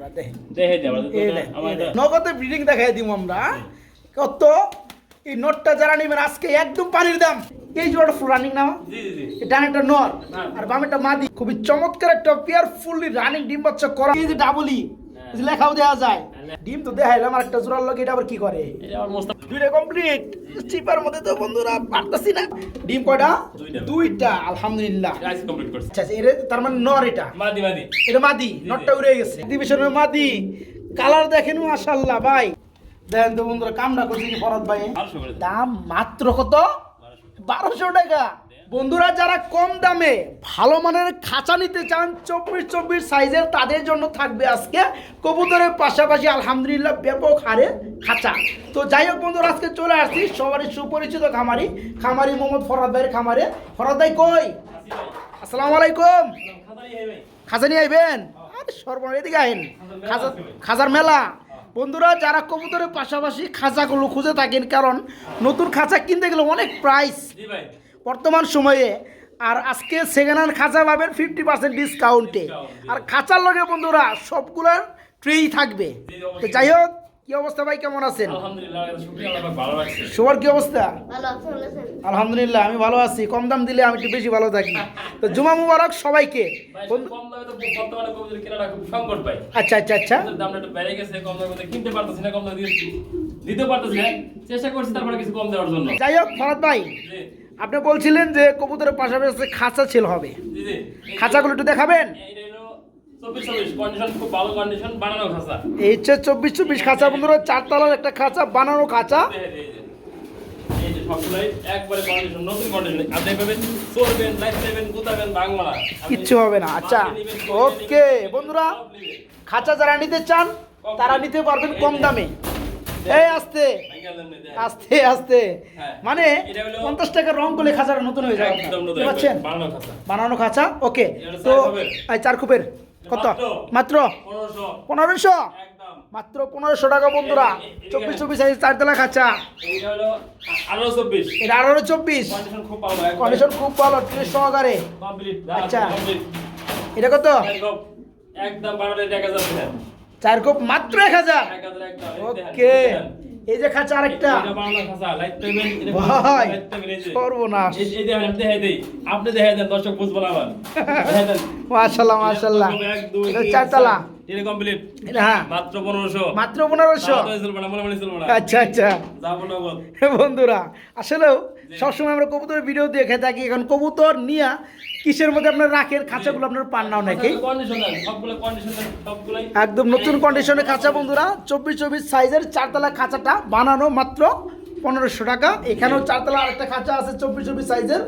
বন্ধুরা দেখেন। নগদে ব্রিডিং দেখাই দিব আমরা কত? এই নটটা যারা নেবেন আজকে একদম পানির দাম। এই জোড়াটা ফুল রানিং না এটা একটা নর। আর আর বামেটা মাদি। খুবই চমৎকার একটা পেয়ার ফুললি রানিং ডিম বাচ্চা করা। এই যে ডাবলি হ্যাঁ। লেখাও দেওয়া যায়। ডিম তো দেখাইলাম আর একটা জোড়ার লোক এটা আবার কি করে? দুইটা কমপ্লিট চিপার মধ্যে তো বন্ধুরা পারতাছি না। ডিম কয়টা? দুইটা। আলহামদুলিল্লাহ। এটা কমপ্লিট করছে। আচ্ছা আচ্ছা, এর তার মানে নর এটা? মাদি মাদি। এটা মাদি নটটা উড়ে গেছে। ডিভিশনের মাদি। কালার দেখেন মাশাআল্লাহ ভাই। দেখেন তো বন্ধুরা কামটা করছে কি ফরাদ ভাই। দাম মাত্র কত। বারোশো টাকা। বন্ধুরা, যারা কম দামে ভালো মানের খাঁচা নিতে চান, চব্বিশ চব্বিশ সাইজের, তাদের জন্য থাকবে আজকে কবুতরের পাশাপাশি আলহামদুলিল্লাহ ব্যাপক হারে খাঁচা। তো যাই হোক বন্ধুরা, আজকে চলে আসছি সবারই সুপরিচিত খামারি খামারি মোহাম্মদ ফরাদ ভাইয়ের খামারে। ফরাদ ভাই কই। আসসালামু আলাইকুম। খাজা নিয়ে আইবেন? আরে আইন। খাজা খাজার মেলা। বন্ধুরা, যারা কবুতরের পাশাপাশি খাঁচাগুলো খুঁজে থাকেন, কারণ নতুন খাঁচা কিনতে গেলে অনেক প্রাইস বর্তমান সময়ে আর আজকে সেকেন্ড হ্যান্ড খাঁচা পাবেন ফিফটি পার্সেন্ট ডিসকাউন্টে আর খাঁচার লগে বন্ধুরা সবগুলোর ট্রেই থাকবে। তো যাই হোক কি অবস্থা ভাই কেমন আছেন? সবার কি অবস্থা? আলহামদুলিল্লাহ আমি ভালো আছি। কম দাম দিলে আমি একটু বেশি ভালো থাকি। তো জুমা মুবারক সবাইকে। আচ্ছা আচ্ছা আচ্ছা। কবুতরের দামটা একটু বেড়ে গেছে কম দামে তো কিনতে পারতেছি না কম দামে দিতে দিতে পারতেছি চেষ্টা করছি তারপরে কিছু কম দেওয়ার জন্য। যাই হোক ফরাদ ভাই জি। আপনি বলছিলেন যে কবুতরের পাশাপাশি খাঁচা ছিল হবে। খাঁচাগুলো একটু দেখাবেন? এই হচ্ছে চব্বিশ চব্বিশ খাঁচা। বন্ধুরা চারতলার একটা খাঁচা বানানো খাঁচা। কিচ্ছু হবে না। আচ্ছা ওকে বন্ধুরা খাঁচা যারা নিতে চান তারা নিতে পারবেন কম দামে। এই আস্তে। আস্তে আস্তে। হ্যাঁ। মানে পঞ্চাশ টাকার রং করলে খাঁচাটা নতুন হয়ে যাবে। পারছেন বানানো খাঁচা। ওকে। তো চার এই চার খুপের কত? মাত্র। পনেরোশো। মাত্র পনেরোশো টাকা বন্ধুরা। চব্বিশ চব্বিশ সাইজ চারতলা খাঁচা। এটা আঠারো চব্বিশ। কন্ডিশন খুব ভালো কন্ডিশন খুব সহকারে। আচ্ছা। এটা কত? একদম। হাজার দিলেন চার কোপ মাত্র এক হাজার। ওকে। এই যে খাঁচা আরেকটা। ভাই সর্বনাশ। আপনি দেখাই দেন দর্শক বুঝব আবার। মাশাল্লাহ মাশাল্লাহ চারতলা। চার। এটা কমপ্লিট হ্যাঁ মাত্র পনেরোশো। মাত্র পনেরোশো? চলবে না মনে মনে চলবে না আচ্ছা আচ্ছা। যাব নগদ। বন্ধুরা আসলেও সবসময় আমরা কবুতরের ভিডিও দেখে থাকি এখন কবুতর নিয়ে কিসের মধ্যে আপনার রাখেন খাঁচাগুলো আপনার পান না সবগুলো কন্ডিশন সবগুলাই। একদম নতুন কন্ডিশনে খাঁচা বন্ধুরা। চব্বিশ চব্বিশ সাইজের চারতলা খাঁচাটা বানানো মাত্র পনেরোশো টাকা। এখানেও চারতলা আরেকটা খাঁচা আছে চব্বিশ চব্বিশ সাইজের।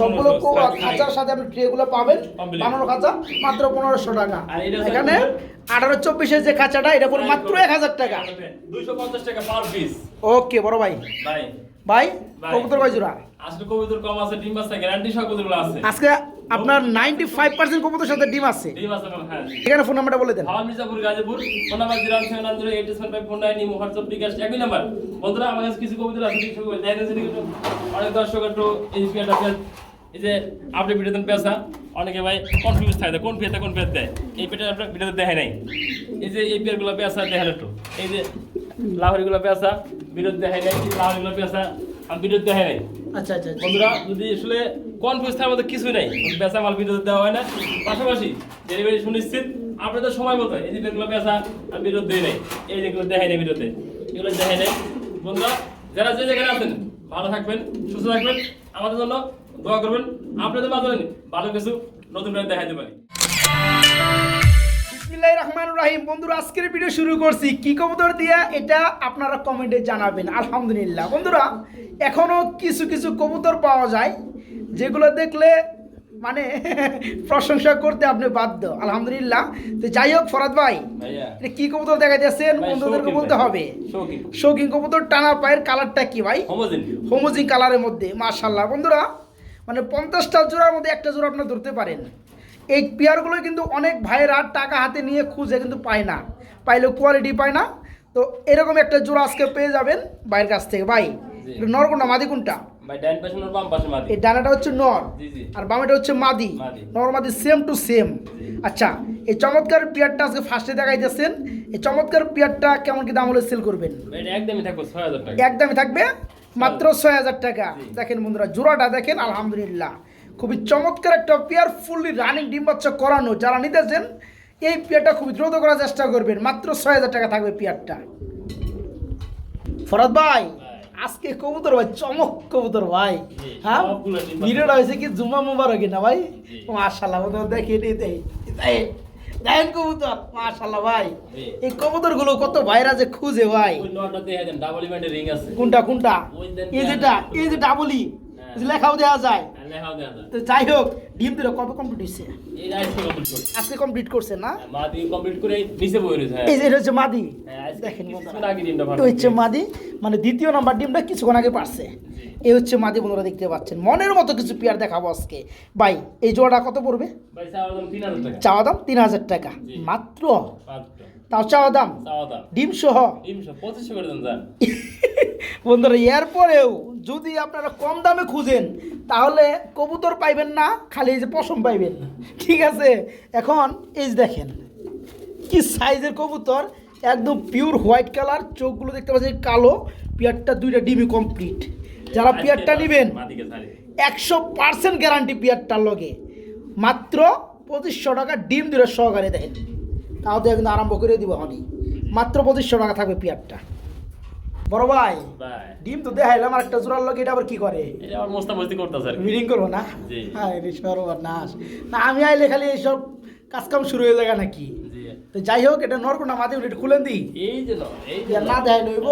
সবগুলো 1500 খাঁচার সাথে আপনি ট্রেগুলো পাবেন. বানানো খাঁচা মাত্র পনেরোশো টাকা। এখানে আঠারো চব্বিশের যে খাঁচাটা এটা পড়ে মাত্র এক হাজার টাকা। দুইশো পঞ্চাশ টাকা ওকে বড় ভাই। ভাই ভাই। কবুতর কয় জোড়া? আসলে কবুতর কম আছে ডিম আছে গ্যারান্টি সহ কবুতরগুলো আছে। আজকে আপনার নাইনটি ফাইভ পার্সেন্ট কবুতর সাথে ডিম আছে। ডিম আছে হ্যাঁ। এখানে ফোন নাম্বারটা বলে দেন। Mirzapur Gazipur phone number WhatsApp bKash একই নাম্বার বন্ধুরা আমার কাছে কিছু কবিতা আছে কিছু যাচ্ছে একটু অনেক দর্শক একটু এই এই যে আপনি ভিডিওতে পেঁচা অনেকে ভাই কনফিউজ থাকে? কোন পেয়ারটা কোন পেয়ার দেয়? এই পেয়ারটা আপনার ভিডিওতে দেখে নাই। এই যে এই পেয়ারগুলো পেঁচা দেখেন একটু। এই যে লাহরিগুলো পেঁচা ভিডিওতে দেখে নাই লাহরিগুলো পেঁচা আমি ভিডিওতে দেখে নাই। আচ্ছা আচ্ছা আচ্ছা। বন্ধুরা যদি আসলে কনফিউজ থাকার মধ্যে কিছুই নাই বেচা মাল বিরোধ দেওয়া হয় না। পাশাপাশি ডেলিভারি সুনিশ্চিত আপনাদের সময় মতো এই যে যেগুলো বেচা আর বিরোধ দেয় নাই এই যেগুলো দেখাই নেই বিরোধে এগুলো দেখাই নেই। বন্ধুরা যারা যে যেখানে আছেন ভালো থাকবেন সুস্থ থাকবেন আমাদের জন্য দোয়া করবেন। আপনাদের মাধ্যমে ভালো কিছু নতুন করে দেখাইতে পারি। বিসমিল্লাহির রাহিম বন্ধুরা আজকের ভিডিও শুরু করছি। কি কবুতর দিয়া? এটা আপনারা কমেন্টে জানাবেন। আলহামদুলিল্লাহ। বন্ধুরা এখনও কিছু কিছু কবুতর পাওয়া যায় যেগুলো দেখলে মানে প্রশংসা করতে আপনি বাধ্য। আলহামদুলিল্লাহ। তো যাই হোক ফরাদ ভাই কি কবুতর দেখা যাচ্ছেন? বন্ধুদেরকে বলতে হবে। শৌখিন। কবুতর টানা পায়ের কালারটা কি ভাই? হোমোজিন হোমোজিন কালারের মধ্যে। মাশাল্লাহ বন্ধুরা মানে পঞ্চাশটা জোড়ার মধ্যে একটা জোড়া আপনার ধরতে পারেন। এই পেয়ারগুলো কিন্তু অনেক ভাইয়েরা টাকা হাতে নিয়ে খুঁজে কিন্তু পায় না। পাইলেও কোয়ালিটি পায় না। তো এরকম একটা জোড়া আজকে পেয়ে যাবেন ভাইয়ের কাছ থেকে। ভাই। নর কোনটা মাদি কোনটা? এই ডানাটা হচ্ছে নর আর বামেটা হচ্ছে মাদি। নর মাদি সেম টু সেম আচ্ছা এই চমৎকার পেয়ারটা আজকে ফার্স্টে দেখাইতেছেন। এই চমৎকার পেয়ারটা কেমন কি দাম হলে সেল করবেন? একদমই থাকবে মাত্র ছয় হাজার। টাকা। দেখেন বন্ধুরা জোড়াটা দেখেন আলহামদুলিল্লাহ। খুবই চমৎকার একটা পেয়ার ফুললি রানিং ডিম বাচ্চা করানো। যারা নিতেছেন এই পেয়ারটা খুবই দ্রুত করার চেষ্টা করবেন। মাত্র ছয় হাজার টাকা থাকবে পেয়ারটা। ফরাদ ভাই আজকে কবুতর ভাই চমক কবুতর ভাই। হ্যাঁ। ভিডিওটা হয়েছে কি জুমা মুবারক না ভাই। মাশাল্লাহ বন্ধু দেখে দেয় দেখেন কবুতর মাশাল্লাহ ভাই। এই কবুতরগুলো কত ভাইরা যে খুঁজে ভাই। কোনটা কোনটা? এই যেটা এই যে ডাবলি হ্যাঁ। লেখাও দেওয়া যায়। তো যাই হোক ডিম দিলে কবে কমপ্লিট হয়েছে আজকে কমপ্লিট করছে না? মা দিয়ে কমপ্লিট করে নিচে বই রয়েছে হ্যাঁ। এই যে হচ্ছে মাদি। হ্যাঁ, দেখেন। তো হচ্ছে মাদি মানে দ্বিতীয় নাম্বার ডিমটা কিছুক্ষণ আগে পারছে। এই হচ্ছে মাদি বন্ধুরা দেখতে পাচ্ছেন। মনের মতো কিছু পেয়ার দেখাবো আজকে। ভাই এই জোড়াটা কত পড়বে? চাওয়া দাম তিন হাজার টাকা। মাত্র? তাও চাওয়া দাম? ডিম সহ বন্ধুরা এরপরেও যদি আপনারা কম দামে খুঁজেন তাহলে কবুতর পাইবেন না খালি এই যে পশম পাইবেন। ঠিক আছে? এখন এই যে দেখেন কি সাইজের কবুতর একদম পিওর হোয়াইট কালার চোখগুলো দেখতে পাচ্ছেন কালো পিয়ারটা দুইটা ডিমি কমপ্লিট যারা পিয়ারটা নেবেন একশো পার্সেন্ট গ্যারান্টি পিয়ারটার লগে। মাত্র পঁচিশশো টাকা ডিম দিলে সহকারে দেখেন তাও তো একদিন আরম্ভ করে দিব হনি। মাত্র পঁচিশশো টাকা থাকবে পিয়ারটা। বড় ভাই ডিম তো দেখাইলাম আর একটা জোড়ার এটা আবার কি করে? এটা আমার মোস্তা মস্তি করতেছে আর। মিটিং করব না? হ্যাঁ সর্বনাশ। না আমি আইলে খালি এইসব কাজকাম শুরু হয়ে যায় নাকি? তো যাই হোক এটা মাঝে দিই এই যে এই যে না দেখাই লইব।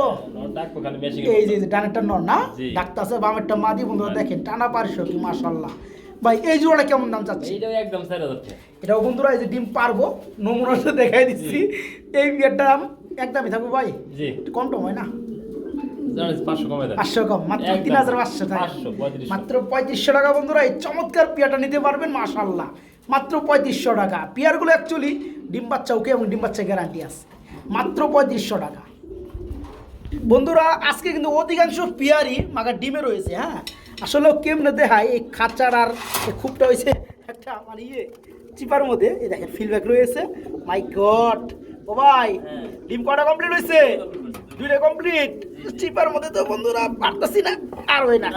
মেশিং এই যে ডানেরটা নর না? বামেরটা মাদি বন্ধুরা দেখেন টানা পারছ কি মাশাল্লাহ ভাই এই জোড়া কেমন দাম চাচ্ছে এইটাও একদম এটাও বন্ধুরা এই যে ডিম পারব নমুনাটা দেখাই দিচ্ছি। এই বিয়েরটা দাম একদমই থাকবে ভাই। জি। কম টম হয় না? পাঁচশো কমে মাত্র তিন হাজার পাঁচশো টাকা। পঁয়ত্রিশশো। মাত্র পঁয়ত্রিশশো টাকা বন্ধুরা এই চমৎকার পিয়াটা নিতে পারবেন মাশাল্লাহ মাত্র পঁয়ত্রিশশো টাকা। পিয়ারগুলো অ্যাকচুয়ালি ডিম বাচ্চা ওকে এবং ডিম বাচ্চা গ্যারান্টি আছে। মাত্র পঁয়ত্রিশশো টাকা। বন্ধুরা আজকে কিন্তু অধিকাংশ পিয়ারই মাগার ডিমে রয়েছে হ্যাঁ? আসলে কেমনে দেখায় এই খাঁচার আর খুবটা হয়েছে একটা আমার ইয়ে চিপার মধ্যে। এই দেখেন ফিডব্যাক রয়েছে। মাই গড ও ভাই হ্যাঁ। ডিম কটা কমপ্লিট হয়েছে দুইটা কমপ্লিট চিপার মধ্যে তো বন্ধুরা পারতাছি না আর হয় না।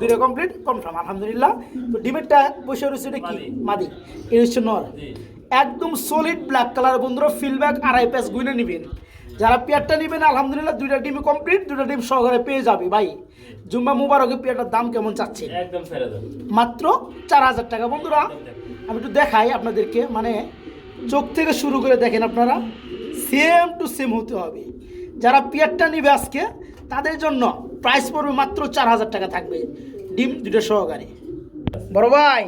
দুইটা কমপ্লিট কনফার্ম আলহামদুলিল্লাহ। তো ডিমেরটা বসে রয়েছে এটা কি? মাদি। মাদি। হচ্ছে নর। একদম সলিড ব্ল্যাক কালার বন্ধুরা ফিলব্যাক আড়াই প্যাস গুইনে নেবেন। যারা পেয়ারটা নেবেন আলহামদুলিল্লাহ দুইটা ডিমই কমপ্লিট দুইটা ডিম সহকারে পেয়ে যাবে। ভাই জুম্বা মুবারকের পেয়ারটার দাম কেমন চাচ্ছে মাত্র চার হাজার টাকা। বন্ধুরা আমি একটু দেখাই আপনাদেরকে মানে চোখ থেকে শুরু করে দেখেন আপনারা সেম টু সেম হতে হবে। যারা পেয়ারটা নেবে আজকে তাদের জন্য প্রাইস পড়বে মাত্র চার হাজার টাকা থাকবে। ডিম দুটো সহকারে। বড় ভাই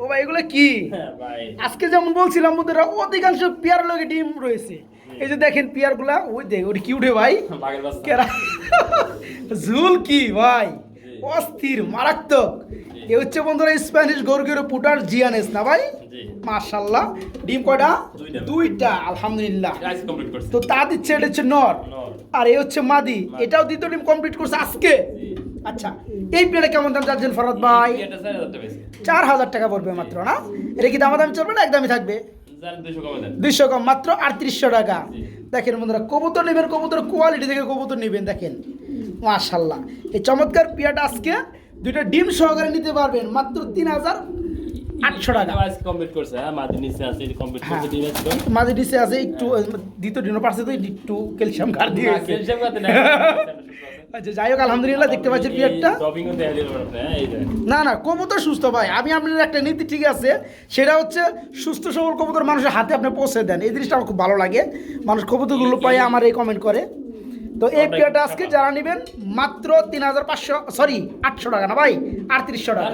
ও ভাই এগুলো কি? হ্যাঁ ভাই। আজকে যেমন বলছিলাম বন্ধুরা অধিকাংশ পেয়ার লগে ডিম রয়েছে। এই যে দেখেন পেয়ারগুলা ওই দেখ ওটা কি উঠে ভাই? ঝুল কি ভাই। অস্থির মারাত্মক। এ হচ্ছে বন্ধুরা স্প্যানিশ গরগের পুটার জিয়ানেস না ভাই? মাশাল্লাহ ডিম কয়টা? দুইটা। আলহামদুলিল্লাহ। তো তা দিচ্ছে এটা হচ্ছে নর। আর এ হচ্ছে মাদি। এটাও দ্বিতীয় ডিম কমপ্লিট করছে আজকে। আচ্ছা এই প্লেটে কেমন দাম চাচ্ছেন ফরাদ ভাই? চার হাজার টাকা পড়বে মাত্র না? এটা কি দামাদামি চলবে না একদমই থাকবে? দুইশো কম মাত্র আটত্রিশশো টাকা। দেখেন বন্ধুরা কবুতর নেবেন কবুতর কোয়ালিটি থেকে কবুতর নেবেন দেখেন। মাশাল্লাহ এই চমৎকার পিয়াটা আজকে দুইটা ডিম সহকারে নিতে পারবেন মাত্র তিন হাজার আটশো টাকা। কমপ্লিট করছে হ্যাঁ? নিচে আছে কমপ্লিট হ্যাঁ। করছে ডিম মাঝে ডিসে আছে একটু দ্বিতীয় ডিনো পারছে তো একটু ক্যালসিয়াম খার দিয়ে ক্যালসিয়াম না। আচ্ছা যাই হোক আলহামদুলিল্লাহ দেখতে পাচ্ছেন পিয়ারটা দিল আপনি হ্যাঁ না না কবুতর সুস্থ ভাই। আমি আপনার একটা নীতি ঠিক আছে সেটা হচ্ছে সুস্থ সবল কবুতর মানুষের হাতে আপনি পৌঁছে দেন। এই জিনিসটা আমার খুব ভালো লাগে। মানুষ কবুতরগুলো পাই আমার এই কমেন্ট করে। তো এই পেয়ারটা আজকে যারা নেবেন মাত্র তিন হাজার পাঁচশো সরি আটশো টাকা না ভাই আটত্রিশশো টাকা।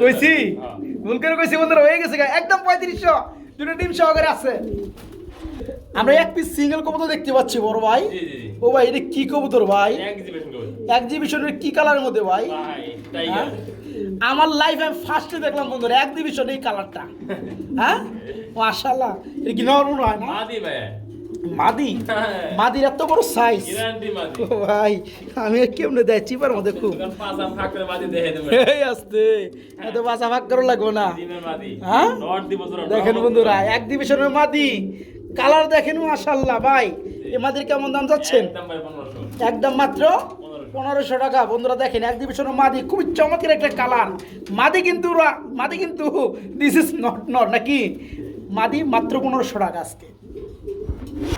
কইছি? হ্যাঁ। ভুল করে কইছি বন্ধুরা হয়ে গেছে। একদম পঁয়ত্রিশশো দুটো ডিম সহকারে আছে। আমরা এক পিস সিঙ্গেল কবুতর দেখতে পাচ্ছি বড় ভাই। ও ভাই এটা কি কবুতর ভাই? এক্সিবিশনের কি কালারের মধ্যে ভাই? ভাই আমার লাইফে আমি ফার্স্টে দেখলাম বন্ধুরা এক্সিবিশন এই কালারটা হ্যাঁ? মাশাআল্লাহ এটা কি নরম হয় না? মাদি? হ্যাঁ। মাদির এত বড় সাইজ ভাই আমি কেমনে দেয় চিপার মধ্যে খুব। এই আসতে এত বাসা ভাগ করে লাগবো না। হ্যাঁ? দেখেন বন্ধুরা এক ডিভিশনের মাদি। কালার দেখেন মাশাল্লাহ ভাই। এই মাদির কেমন দাম যাচ্ছেন? একদম ভাই 1500 একদম মাত্র পনেরোশো। টাকা। বন্ধুরা দেখেন এক ডিভিশনের মাদি খুবই চমৎকার একটা কালার। মাদি কিন্তু মাদি কিন্তু দিস ইজ নট নট নাকি? মাদি মাত্র পনেরোশো টাকা আজকে।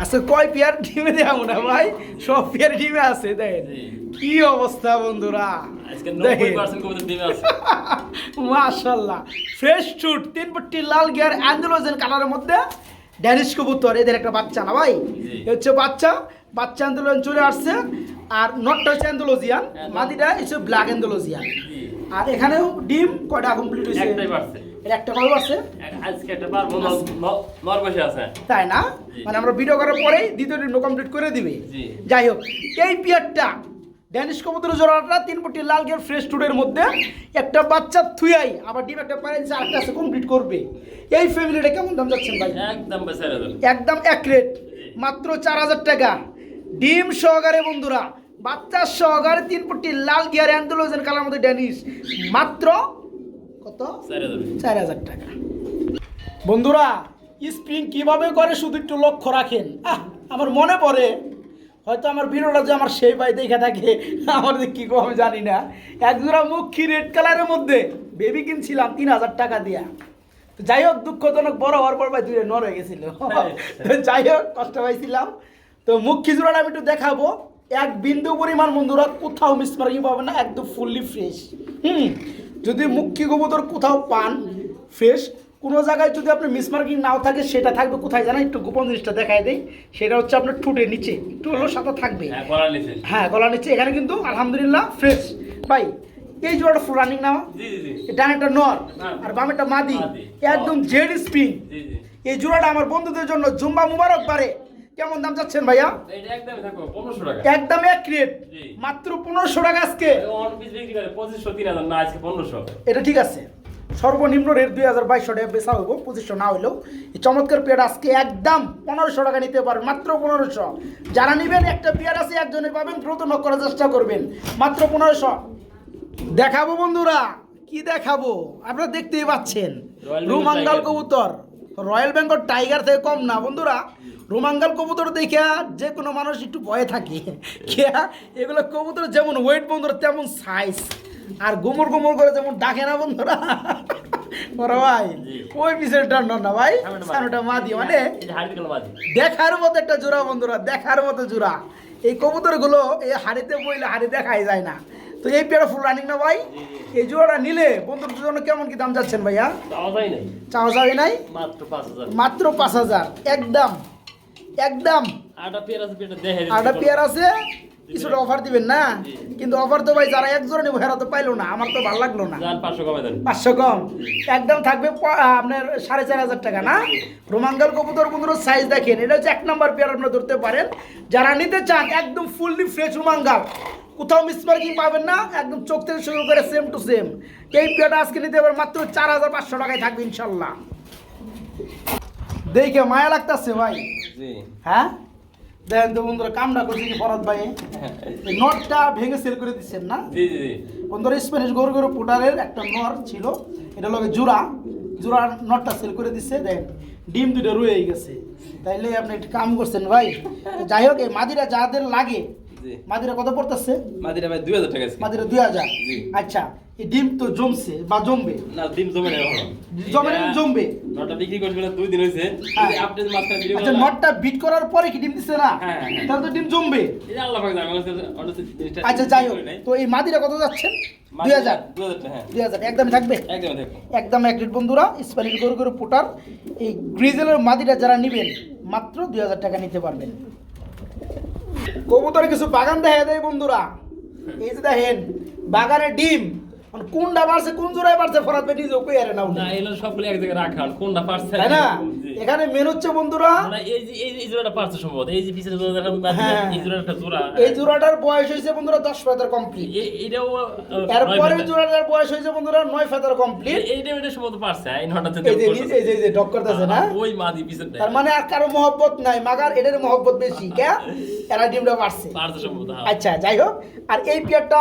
আজকে কয় পেয়ার ডিমে দেওয়া না ভাই? সব পেয়ার ডিমে আছে দেখেন কি অবস্থা বন্ধুরা? আজকে দেখেন 90% কবুতর ডিমে আছে। মাশাল্লাহ। ফ্রেশ শুট তিন পট্টি লাল গিয়ার অ্যান্ডোলোজেন কালারের মধ্যে ড্যানিশ কবুতর এদের একটা বাচ্চা না ভাই? হচ্ছে বাচ্চা। বাচ্চা অ্যান্ডোলন চলে আসছে। আর নটটা হচ্ছে অ্যান্ডোলজিয়ান হ্যাঁ, মাদিটা হচ্ছে ব্ল্যাক অ্যান্ডোলজিয়ান আর এখানেও ডিম কয়টা কমপ্লিট হয়েছে? এর একটা কবে আছে। আজকে একটা পারব নর বসে আছে। তাই না? মানে আমরা ভিডিও করার পরেই দ্বিতীয় ডিম কমপ্লিট করে দিবে। যাই হোক এই পিয়ারটা ড্যানিশ কবুতরের জোড়াটা তিন পটি লাল গের ফ্রেশ টুডের মধ্যে একটা বাচ্চা থুয়াই আবার ডিম একটা প্যারেন্টস আরেকটা আছে কমপ্লিট করবে। এই ফ্যামিলিটা কেমন দাম যাচ্ছেন ভাই? একদম একদম এক রেট মাত্র চার হাজার টাকা। ডিম সহকারে বন্ধুরা বাচ্চা সহকারে তিন পটি লাল গিয়ার অ্যান্ডোলোজেন কালার মধ্যে ড্যানিশ মাত্র কত? চারে হাজার। টাকা। বন্ধুরা স্প্রিং কীভাবে করে শুধু একটু লক্ষ্য রাখেন। আহ আমার মনে পড়ে। হয়তো আমার ভিডিওটা যে আমার সেই ভাই দেখে থাকে আমার যে কী আমি জানি না। একজোড়া মুখী রেড কালারের মধ্যে বেবি কিনছিলাম তিন হাজার টাকা দিয়া। তো যাই হোক দুঃখজনক বড় হওয়ার পর ভাই দূরে নর হয়ে গেছিল। তো যাই হোক কষ্ট পাইছিলাম। তো মুখী জোড়াটা আমি একটু দেখাবো। এক বিন্দু পরিমাণ বন্ধুরা কোথাও মিস মার্কিং পাবে না একদম ফুললি ফ্রেশ হুম যদি মুখী কবুতর কোথাও পান ফ্রেশ কোনো জায়গায় যদি আপনি মিস মার্কিং নাও থাকে সেটা থাকবে কোথায় জানেন? একটু গোপন জিনিসটা দেখাই দেই। সেটা হচ্ছে আপনার ঠুটের নিচে। একটু হলেও সাদা থাকবে। হ্যাঁ হ্যাঁ গলার নিচে। এখানে কিন্তু আলহামদুলিল্লাহ ফ্রেশ ভাই এই জোড়াটা ফুল রানিং না জি জি জি। এটা একটা নর। আর বামেটা মাদি। মাদি। একদম জেড জি এই জোড়াটা আমার বন্ধুদের জন্য জুম্বা মুবারক পারে কেমন দাম চাচ্ছেন ভাইয়া? এটা একদমই থাকব 1500 টাকা। একদম এক রেট জি। মাত্র পনেরোশো টাকা আজকে। অন পিস বিক্রি করে 2500 3000 না আজকে 1500 এটা ঠিক আছে। সর্বনিম্ন রেট দুই হাজার বাইশশো টাকা বেচা হইব পঁচিশশো না হইলেও। এই চমৎকার পেয়ার আজকে একদম পনেরোশো টাকা নিতে পারবেন মাত্র পনেরোশো। যারা নেবেন একটা পেয়ার আছে একজনে পাবেন দ্রুত নক করার চেষ্টা করবেন। মাত্র পনেরোশো। দেখাবো বন্ধুরা কি দেখাবো? আপনারা দেখতেই পাচ্ছেন। রুমাঙ্গাল কবুতর। রয়্যাল বেঙ্গল টাইগার থেকে কম না। বন্ধুরা রোমাঙ্গাল কবুতর দেখে যে কোনো মানুষ একটু ভয়ে থাকে। কেয়া? এগুলো কবুতর যেমন ওয়েট বন্ধুরা তেমন সাইজ আর গোমর গোমর করে যেমন ডাকে না বন্ধুরা। বড় ভাই ওই পিছনটা নন না ভাই। সামনেটা মাদি। সামনেটা মানে দেখার মতো একটা জোড়া বন্ধুরা দেখার মতো জোড়া। এই কবুতরগুলো এই হাড়িতে বইলে হাড়ি দেখাই যায় না। তো এই পেয়ারা ফুল রানিং না ভাই? এই জোড়াটা নিলে বন্ধুদের জন্য কেমন কি দাম যাচ্ছেন ভাইয়া? পাওয়া যায় নাই। চাওয়া যাবে নাই? মাত্র 5000 মাত্র পাঁচ হাজার। একদম। একদম। আটা পেয়ার আছে কিছুটা অফার দিবেন না? কিন্তু অফার তো ভাই যারা এক জোড়া নেব হেরা তো পাইলো না। আমার তো ভালো লাগল না। জান 500 কমে দেন। পাঁচশো কম। একদম থাকবে আপনার সাড়ে চার হাজার টাকা না? রোমাঙ্গাল কবুতর বন্ধুর সাইজ দেখেন। এটা হচ্ছে এক নম্বর পেয়ার আপনারা ধরতে পারেন। যারা নিতে চান একদম ফুললি ফ্রেশ রোমাঙ্গাল। কোথাও মিস মার্কিং পাবেন না একদম চোখ থেকে শুরু করে সেম টু সেম এই পেয়ারটা আজকে নিতে পারেন মাত্র চার হাজার পাঁচশো টাকায় থাকবে ইনশাল্লাহ। দেখে মায়া লাগতেছে ভাই। হ্যাঁ? দেখেন তো বন্ধুরা কামটা করছি কি ফরাদ ভাই। নটটা ভেঙে সেল করে দিচ্ছেন না? বন্ধুরা স্প্যানিশ গরু গরু পোটারের একটা নর ছিল এটা লগে জোড়া জোড়া নটটা সেল করে দিচ্ছে দেন ডিম দুটো রয়ে গেছে। তাইলে আপনি একটা কাম করছেন ভাই। যাই হোক এই মাদিরা যাদের লাগে মাদিরা কত পড়তেছে? মাদিরা ভাই 2000 টাকা মাদিরা জি। আচ্ছা এই ডিম তো জমছে বা জমবে? না ডিম জমে না জমে না, জমবে? নটা বিক্রি করবে না দুই দিন হ্যাঁ। আপনি যে ভিডিও আচ্ছা নটটা বিট করার পরে কি ডিম দিচ্ছে না? হ্যাঁ, হ্যাঁ। তাহলে তো ডিম জমবে। এই আল্লাহ পাক জানে আচ্ছা যাই হোক। তো এই মাদিরা কত যাচ্ছেন দুই হাজার। 2000 দুই হাজার। একদমই থাকবে? একদম এক রেট বন্ধুরা। স্প্যানিশ গরু গরু পোটার। এই গ্রিজেলের মাদিটা যারা নেবেন মাত্র দুই হাজার টাকা নিতে পারবেন। কবুতরে কিছু বাগান দেখা দেয় বন্ধুরা। এই যে দেখেন বাগানে ডিম। এখন কোনটা বাড়ছে কোন জোড়ায় ভাই নিজেও কই আরে না। সবগুলো এক জায়গায় রাখা কোনটা পারছে? তাই না? এখানে মেন হচ্ছে বন্ধুরা না, এই যে এই জোড়াটা পারছে সম্ভবত। এই যে পিছনে হ্যাঁ। এই জোড়াটা জোড়া। এই জোড়াটার বয়স হয়েছে বন্ধুরা দশ ফেদার কমপ্লিট এটাও এরপরে জোড়াটার বয়স হয়েছে বন্ধুরা নয় ফেদার কমপ্লিট এইটা এটা সম্ভবত পারছে এই নটা এই যে এই যে এই যে ডক করতেছে না? ওই মাদি পিছনে তার মানে আর কারও মহব্বত নাই মাগার এদের মহব্বত বেশি কে এরা ডিমটা পারছে। পারছে সম্ভবত হ্যাঁ। আচ্ছা যাই হোক আর এই পেয়ারটা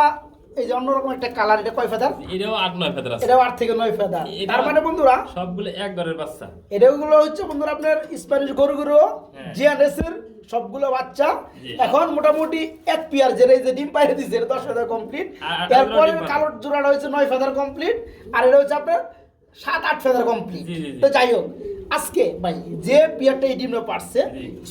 এই যে অন্যরকম একটা কালার এটা কয় ফেদার? এটাও আট নয় ফেদার আছে। এটাও আট থেকে নয় ফেদার। তার মানে বন্ধুরা সবগুলো এক ঘরের বাচ্চা। এটাগুলো হচ্ছে বন্ধুরা আপনার স্প্যানিশ গরু গরু। জিয়ানেসের সবগুলো বাচ্চা। এখন মোটামুটি এক পিয়ার যেটা এই যে ডিম পাইরে দিচ্ছে এটা দশ ফেদার কমপ্লিট এরপরে কালোর জোড়াটা হচ্ছে নয় ফেদার কমপ্লিট আর এটা হচ্ছে আপনার সাত আট ফেদার কমপ্লিট। তো যাই হোক আজকে ভাই যে পিয়ারটা এই ডিমটা পারছে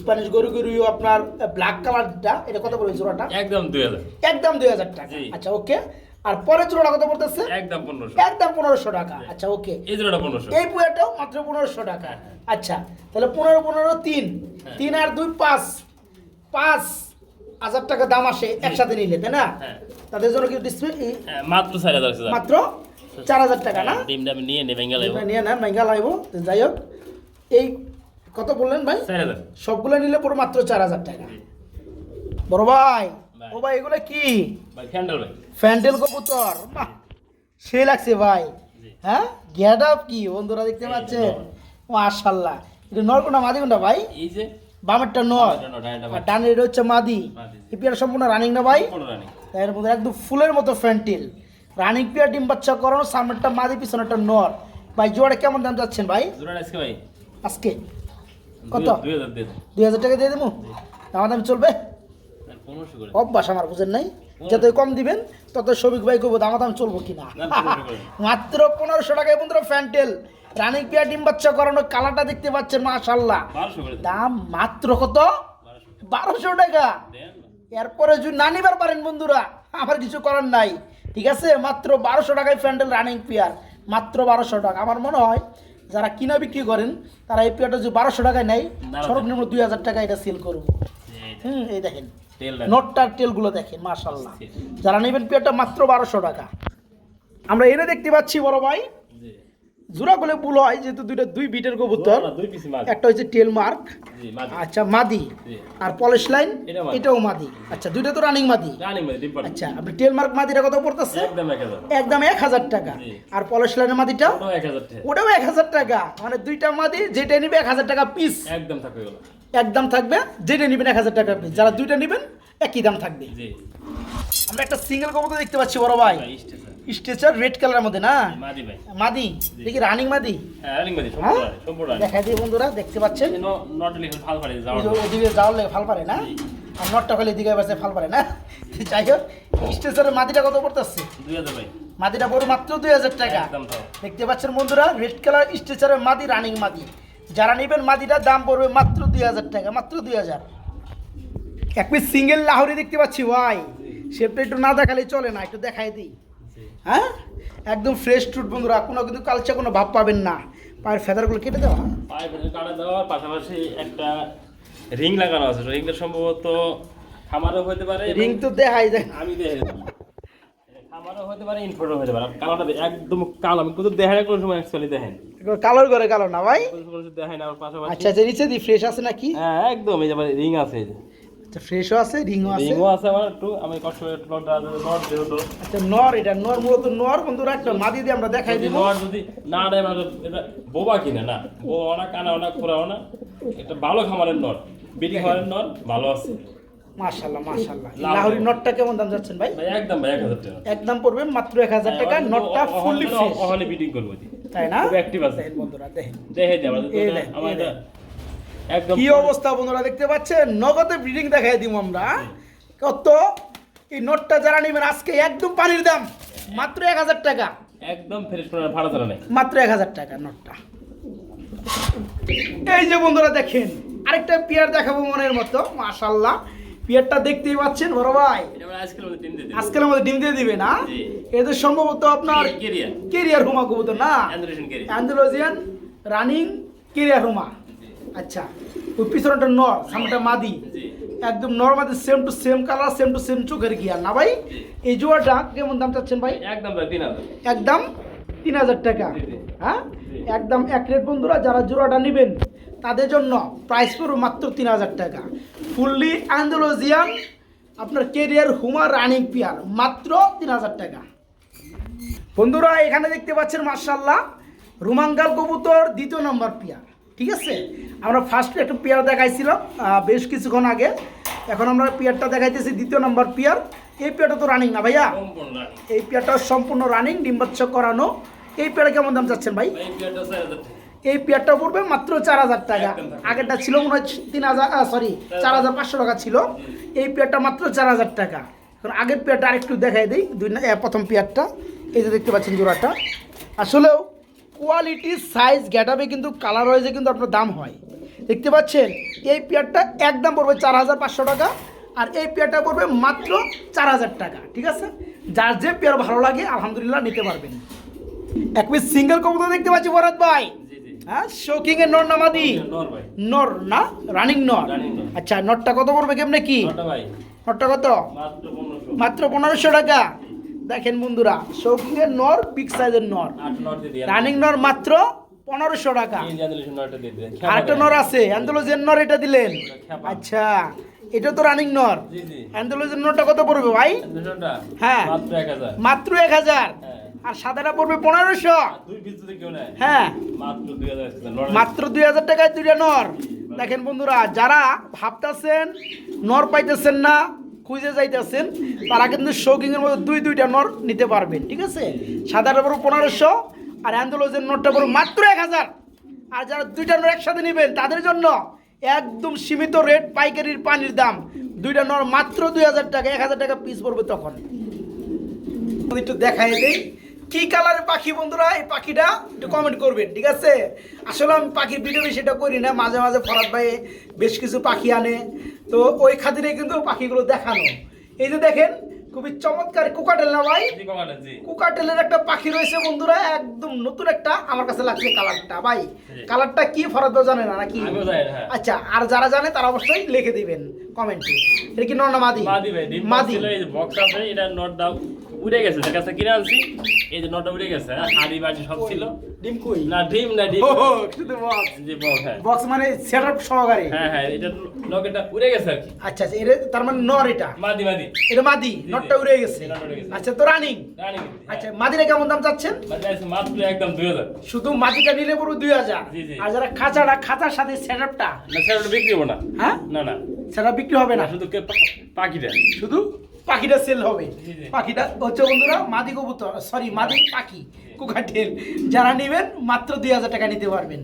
স্প্যানিশ গরু গরু আপনার ব্ল্যাক কালারটা এটা কত বলে জোড়াটা? একদম দুই হাজার। একদম দুই হাজার টাকা। আচ্ছা ওকে। আর পরের জোড়াটা কত পড়তেছে? একদম পনেরোশো। একদম পনেরোশো টাকা। আচ্ছা ওকে। এই জোড়াটা পনেরোশো। এই পুয়াটাও মাত্র পনেরোশো টাকা। আচ্ছা তাহলে পনেরো পনেরো তিন। হ্যাঁ। তিন আর দুই পাঁচ। পাঁচ হাজার টাকা দাম আসে একসাথে নিলে তাই না? হ্যাঁ। তাদের জন্য কি ডিসপ্লে হ্যাঁ, মাত্র চার হাজার মাত্র চার হাজার টাকা না? ডিমটা আমি নিয়ে নেবেন নিয়ে নেন মেঙ্গা লাগবো যাই হোক এই কত বললেন ভাই? সবগুলো নিলে পুরো মাত্র চার হাজার টাকা। বড় ভাই। ও ভাই এগুলো কি? ফ্যান্ডেল কবুতর। সে লাগছে ভাই। হ্যাঁ? গেট আপ কি বন্ধুরা দেখতে নর। মাশাল্লাহ এটা নর কোনটা মাদি কোনটা ভাই? এই যে বামেরটা নর। আর। ডানের এটা হচ্ছে মাদি। পেয়ার সম্পূর্ণ রানিং না ভাই? তাই এর মধ্যে একদম ফুলের মতো ফ্যান্টেল। রানিং পিয়ার ডিম বাচ্চা করানো সামনেরটা মাদি পিছনেরটা নর। ভাই জোয়ারে কেমন দাম যাচ্ছেন ভাই? জোড়াটা আজকে ভাই আজকে? কত? দুই- হাজার টাকা দিয়ে দেবো? দাম দাম চলবে? অভ্যাস আমার বুঝেন নাই? যত কম দিবেন তত সবিক ভাই করব দাম দাম চলবো কিনা। মাত্র পনেরোশো টাকায় বন্ধুরা ফ্যান্টেল। রানিং পেয়ার ডিম বাচ্চা করানো কালারটা দেখতে পাচ্ছেন মাশাল্লাহ দাম মাত্র কত? বারোশো। বারোশো টাকা। এরপরে যদি না নিবার পারেন বন্ধুরা আমার কিছু করার নাই। ঠিক আছে? মাত্র বারোশো টাকায় ফ্যান্ডেল রানিং পেয়ার। মাত্র বারোশো টাকা। আমার মনে হয় যারা কিনা বিক্রি করেন তারা এই পেয়ারটা যদি বারোশো টাকায় নেয় সর্বনিম্ন দুই হাজার টাকা এটা সেল করব। হম এই দেখেন। নোটটার তেলগুলো দেখেন মাশাল্লাহ যারা নেবেন পেয়ারটা মাত্র বারোশো টাকা। আমরা এনে দেখতে পাচ্ছি বড় ভাই। জোড়া করলে ভুল হয় যেহেতু দুইটা দুই বিটের কবুতর। একটা হচ্ছে টেল মার্ক আচ্ছা মাদি। আর পলিশ লাইন এটাও মাদি। আচ্ছা দুইটা তো রানিং মাদি। আচ্ছা আপনি টেল মার্ক মাদিটা কত পড়তেছে? একদম এক হাজার। টাকা। আর পলিশ লাইনের মাদিটা? ওটাও এক হাজার টাকা। মানে দুইটা মাদি যেটা নিবে এক হাজার টাকা পিস একদম থাকবে একদম থাকবে যেটা নিবেন এক হাজার টাকা পিস যারা দুইটা নিবেন একই দাম থাকবে। জি। আমরা একটা সিঙ্গেল কবুতর দেখতে পাচ্ছি বড় ভাই। স্ট্রেচার রেড কালারের মধ্যে না? মাদি ভাই। মাদি? দেখি রানিং মাদি? হ্যাঁ রানিং মাদি হ্যাঁ? সম্পূর্ণ সম্পূর্ণ দেখাই দিই বন্ধুরা দেখতে পাচ্ছেন? নটে ভালো পারে যাওয়ার ওদিকে যাওয়ার লেগে ফাল পারে না? আর নটটা খালি দিকে বাসে ফাল পারে না? যাই হোক স্ট্রেচারের মাদিটা কত পড়তেছে? দুই হাজার ভাই। মাদিটা বড় মাত্র দুই হাজার টাকা। দেখতে পাচ্ছেন বন্ধুরা রেড কালার স্ট্রেচারের মাদি রানিং মাদি। যারা নেবেন মাদিটার দাম পড়বে মাত্র দুই হাজার টাকা মাত্র দুই হাজার। এক পিস সিঙ্গেল লাহোরি দেখতে পাচ্ছি ভাই শেপটা একটু না দেখালে চলে না একটু দেখাই দিই। হ্যাঁ? একদম ফ্রেশ টুট বন্ধুরা কোনো কিন্তু কালচে কোনো ভাব পাবেন না। পায়ের ফেদারগুলো কেটে দেওয়া। পায়ে ভেতরে কাটা দেওয়ার পাশাপাশি একটা রিং লাগানো আছে। রিংটা সম্ভবত খামারও হতে পারে রিং তো দেখাই যায়। আমি দেখে খামারও হতে পারে ইনফোর্টও হতে পারে। কালারটা একদম কালো। আমি কিন্তু দেখায় কোনো সময় অ্যাকচুয়ালি দেখেন কালোর করে কালো না ভাই? পাশাপাশি আচ্ছা আচ্ছা নিচে দি ফ্রেশ আছে নাকি? হ্যাঁ একদম। এই যে রিং আছে আচ্ছা ফ্রেশও আছে রিংও আছে রিংও আছে আমার একটু আমি কষ্ট করে একটু নটটা নট যেহেতু আচ্ছা নর এটা নর মূলত নর বন্ধুরা একটা মাদি দিয়ে আমরা দেখাই দিব নট যদি না দেয় মানে এটা বোবা কিনে না বোবা না কানা না খোরাও না এটা ভালো খামারের নট বিটি খামারের নট ভালো আছে মাশাল্লাহ লাভ লাহোরি নটটা কেমন দাম যাচ্ছেন ভাই ভাই একদম ভাই এক হাজার টাকা একদম পড়বে মাত্র এক হাজার টাকা হ্যাঁ, নটটা ফুললি ফ্রেশ ওখানে বিটিং করব। তাই না খুব active আছে। বন্ধুরা দেখেন দেখে দে আমার একদম কি অবস্থা বন্ধুরা দেখতে পাচ্ছেন? নগদে ব্রিডিং দেখাই দিব আমরা। কত? এই নোটটা যারা নেবেন আজকে একদম পানির দাম। মাত্র এক হাজার টাকা। একদম ফ্রেশ করে ভাড়া ছাড়া নেই। মাত্র এক হাজার টাকা নোটটা। এই যে বন্ধুরা দেখেন আরেকটা পেয়ার দেখাবো মনের মতো মাশাল্লাহ পেয়ারটা দেখতেই পাচ্ছেন বড় ভাই? আজকের মধ্যে ডিম দিয়ে দিবে। না। এদের সম্ভবত আপনার কেরিয়ার। কেরিয়ার হুমা কবুতর না? অ্যান্ডোলজিয়ান রানিং কেরিয়ার হুমা। আচ্ছা ওই পিছনটা নর সামনেটা মাদি। একদম normally same to same colour same to same চোখের গিয়ার না ভাই? এই জোয়াটা কেমন দাম চাচ্ছেন ভাই? একদম একদম তিন হাজার টাকা। হ্যাঁ? একদম এক রেট বন্ধুরা যারা জোড়াটা নেবেন তাদের জন্য প্রাইস পড়বে মাত্র তিন হাজার টাকা। ফুললি অ্যান্ডোলজিয়ান আপনার কেরিয়ার হুমা রানিং পিয়ার মাত্র তিন হাজার টাকা। বন্ধুরা এখানে দেখতে পাচ্ছেন মার্শাল্লাহ রুমাঙ্গাল কবুতর দ্বিতীয় নম্বর পেয়ার ঠিক আছে? আমরা ফার্স্ট একটা পেয়ার দেখাইছিলাম বেশ কিছুক্ষণ আগে। এখন আমরা পেয়ারটা দেখাইতেছি দ্বিতীয় নম্বর পেয়ার। এই পেয়ারটা তো রানিং না ভাইয়া? এই পেয়ারটা সম্পূর্ণ রানিং ডিম্বাচ্ছ করানো। এই পেয়ারে কেমন দাম যাচ্ছেন ভাই? এই পেয়ারটা পড়বে মাত্র চার হাজার টাকা। আগেরটা ছিল মনে হয় তিন হাজার সরি চার হাজার। পাঁচশো টাকা ছিল। এই পেয়ারটা মাত্র চার হাজার টাকা। কারণ আগের পেয়ারটা আরেকটু দেখাই দিই দুই না- প্রথম পেয়ারটা। এই যে দেখতে পাচ্ছেন জোড়াটা। আসলেও কোয়ালিটি সাইজ গ্যাটাবে কিন্তু কালার হয়েছে কিন্তু আপনার দাম হয়। দেখতে পাচ্ছেন? এই পেয়ারটা একদম পড়বে চার হাজার পাঁচশো টাকা আর এই পেয়ারটা পড়বে মাত্র চার হাজার টাকা ঠিক আছে? যার যে পেয়ার ভালো লাগে আলহামদুলিল্লাহ নিতে পারবেন। এক পিস সিঙ্গেল কবুতর দেখতে পাচ্ছি ভরত ভাই। হ্যাঁ শোকিং এর নর নামাদি নর না রানিং নর? আচ্ছা নটটা কত পড়বে কেমনে কি? নটটা কত? মাত্র পনেরোশো টাকা। দেখেন বন্ধুরা শৌকিং এর নর। বিগ সাইজের নর রানিং নর মাত্র পনেরোশো টাকা। আরেকটা নর আছে অ্যান্ডোলজের নর এটা দিলেন। আচ্ছা এটা তো রানিং নর। জি নরটা কত পড়বে ভাই? হ্যাঁ। মাত্র এক হাজার। হ্যাঁ। আর সাদাটা পড়বে পনেরোশো। হ্যাঁ। মাত্র দুই হাজার মাত্র দুই হাজার টাকায় দুইটা নর। দেখেন বন্ধুরা যারা ভাবতেছেন নর পাইতেছেন না খুঁজে যাইতেছেন, তারা কিন্তু শৌকিংয়ের মধ্যে দুই দুইটা নর নিতে পারবেন ঠিক আছে? সাদাটা বড় পনেরোশো আর অ্যান্ডোলজের নরটা বড় মাত্র এক হাজার। আর যারা দুইটা নর একসাথে নেবেন, তাদের জন্য একদম সীমিত রেট পাইকারির পানির দাম। দুইটা নর মাত্র দুই হাজার টাকা, এক হাজার টাকা পিস পড়বে তখন। একটু দেখাই দেই, কি কালারের পাখি বন্ধুরা, এই পাখিটা একটু কমেন্ট করবেন, ঠিক আছে? আসলে আমি পাখির ভিডিও সেটা করি না, মাঝে মাঝে ফরাদ ভাই বেশ কিছু পাখি আনে। তো ওই খাতিরে কিন্তু পাখিগুলো দেখানো। এই যে দেখেন খুবই চমৎকার কুকাটেল না ভাই? কুকাটেলের একটা পাখি রয়েছে বন্ধুরা একদম নতুন একটা আমার কাছে লাগছে কালারটা। ভাই কালারটা কি ফরাদ জানে না নাকি? হ্যাঁ। আচ্ছা আর যারা জানে তারা অবশ্যই লিখে দিবেন কমেন্টে। এটা কি নর না মাদি? মাদি ভাই মাদি। বক্স আছে এটা নট দাও। উড়ে গেছে যার কাছে কিনে আনছি। এই যে নটটা উড়ে গেছে হাড়ি বাড়ি সব ছিল। ডিম কই? না ডিম না ডিম। শুধু বক্স জি বক্স হ্যাঁ। বক্স মানে সেটআপ সহকারে? হ্যাঁ হ্যাঁ এটা লকেটটা উড়ে গেছে আর কি। আচ্ছা আচ্ছা এটা তার মানে নর এটা? মাদি মাদি। এটা মাদি নটটা উড়ে গেছে। আচ্ছা তো রানিং রানি আচ্ছা মাদিরা কেমন দাম চাচ্ছেন? মাত্র একদম দুই হাজার। শুধু মাদিটা নিলে পুরো দুই হাজার। জি, জি। আর যারা খাঁচাটা খাঁচার সাথে সেটআপটা না ওটা বিক্রি হবে না। হ্যাঁ? না না। সেটা বিক্রি হবে না? শুধু পাখিটা। শুধু? পাখিটা সেল হবে। পাখিটা হচ্ছে বন্ধুরা মাদি কবুতর সরি মাদি পাখি কুকাটেল যারা নেবেন মাত্র দুই হাজার টাকা নিতে পারবেন।